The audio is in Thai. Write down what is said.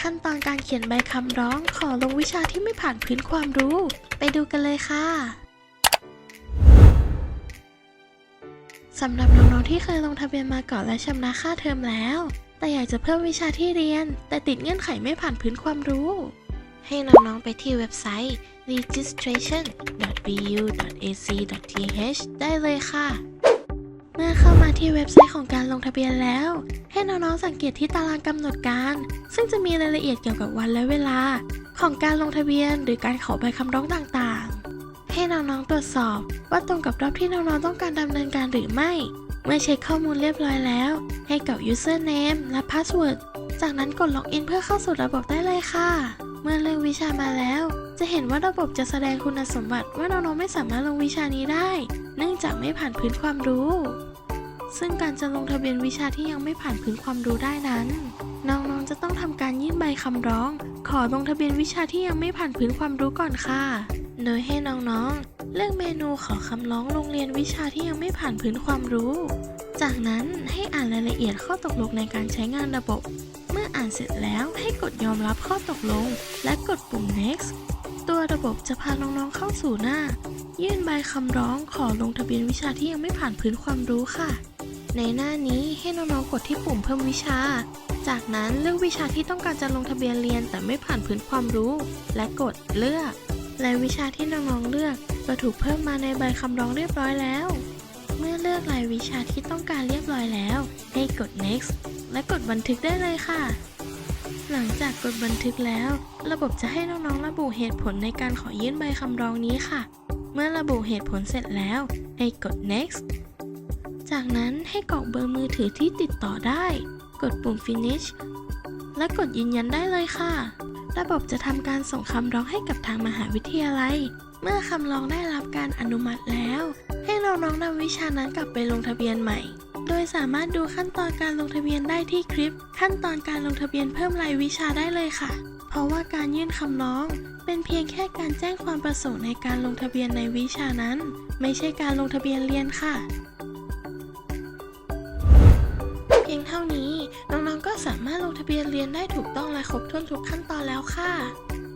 ขั้นตอนการเขียนใบคำร้องขอลงวิชาที่ไม่ผ่านพื้นความรู้ ไปดูกันเลยค่ะสำหรับน้องๆที่เคยลงทะเบียนมาก่อนและชำระค่าเทอมแล้ว แต่อยากจะเพิ่มวิชาที่เรียน แต่ติดเงื่อนไขไม่ผ่านพื้นความรู้ ให้น้องๆไปที่เว็บไซต์ registration.bu.ac.th ได้เลยค่ะ เมื่อเข้ามาที่เว็บไซต์ของการลงทะเบียนแล้ว ให้น้องๆสังเกตที่ตารางกำหนดการ ซึ่งจะมีรายละเอียดเกี่ยวกับวันและเวลา ของการลงทะเบียน หรือการขอใบคำร้องต่างๆ ให้น้องๆตรวจสอบว่าตรงกับรอบที่น้องๆต้องการดำเนินการหรือไม่ เมื่อเช็คข้อมูลเรียบร้อยแล้ว ให้กรอก username และ password จากนั้นกดล็อกอินเพื่อเข้าสู่ระบบได้เลยค่ะ เมื่อเลือกวิชามาแล้ว จะเห็นว่าระบบจะแสดงคุณสมบัติว่าน้องๆไม่สามารถลงวิชานี้ได้ เนื่องจากไม่ผ่านพื้นความรู้ ซึ่งการจะลงทะเบียนวิชาที่ยังไม่ผ่านพื้นความรู้ได้นั้น น้องๆจะต้องทำการยื่นใบคำร้อง ขอลงทะเบียนวิชาที่ยังไม่ผ่านพื้นความรู้ก่อนค่ะ โดยให้น้องๆ เลือกเมนูขอคำร้องโรงเรียนวิชาที่ยังไม่ผ่านพื้นความรู้ จากนั้นให้อ่านรายละเอียดข้อตกลงในการใช้งานระบบ เมื่ออ่านเสร็จแล้วให้กดยอมรับข้อตกลง และกดปุ่ม next ตัวระบบจะพาน้องๆเข้าสู่หน้า ยื่นใบคำร้องขอลงทะเบียนวิชาที่ยังไม่ผ่านพื้นความรู้ค่ะ ในหน้านี้ให้น้องๆกดที่ปุ่มเพิ่มวิชา จากนั้นเลือกวิชาที่ต้องการจะลงทะเบียนเรียนแต่ไม่ผ่านพื้นความรู้ และกดเลือก และวิชาที่น้องๆเลือกก็ถูกเพิ่มมาในใบคำร้องเรียบร้อยแล้ว เมื่อเลือกรายวิชาที่ต้องการเรียบร้อยแล้ว ให้กด next และกดบันทึกได้เลยค่ะ หลังจากกดบันทึกแล้ว ระบบจะให้น้องๆระบุเหตุผลในการขอยื่นใบคำร้องนี้ค่ะ เมื่อระบุเหตุผลเสร็จแล้ว ให้กด next จากนั้นให้กรอกเบอร์มือถือที่ติดต่อได้ กดปุ่ม finish และกดยืนยันได้เลยค่ะ ระบบจะทำการส่งคำร้องให้กับทางมหาวิทยาลัย เมื่อคำร้องได้รับการอนุมัติแล้ว ให้น้องๆนำวิชานั้นกลับไปลงทะเบียนใหม่ โดยสามารถดูขั้นตอนการลงทะเบียนได้ที่คลิป ขั้นตอนการลงทะเบียนเพิ่มรายวิชาได้เลยค่ะ เพราะว่าการยื่นคำร้อง เป็นเพียงแค่การแจ้งความประสงค์ในการลงทะเบียนในวิชานั้น ไม่ใช่การลงทะเบียนเรียนค่ะ เพียงเท่านี้ น้องๆก็สามารถลงทะเบียนเรียนได้ถูกต้องและครบถ้วนทุกขั้นตอนแล้วค่ะ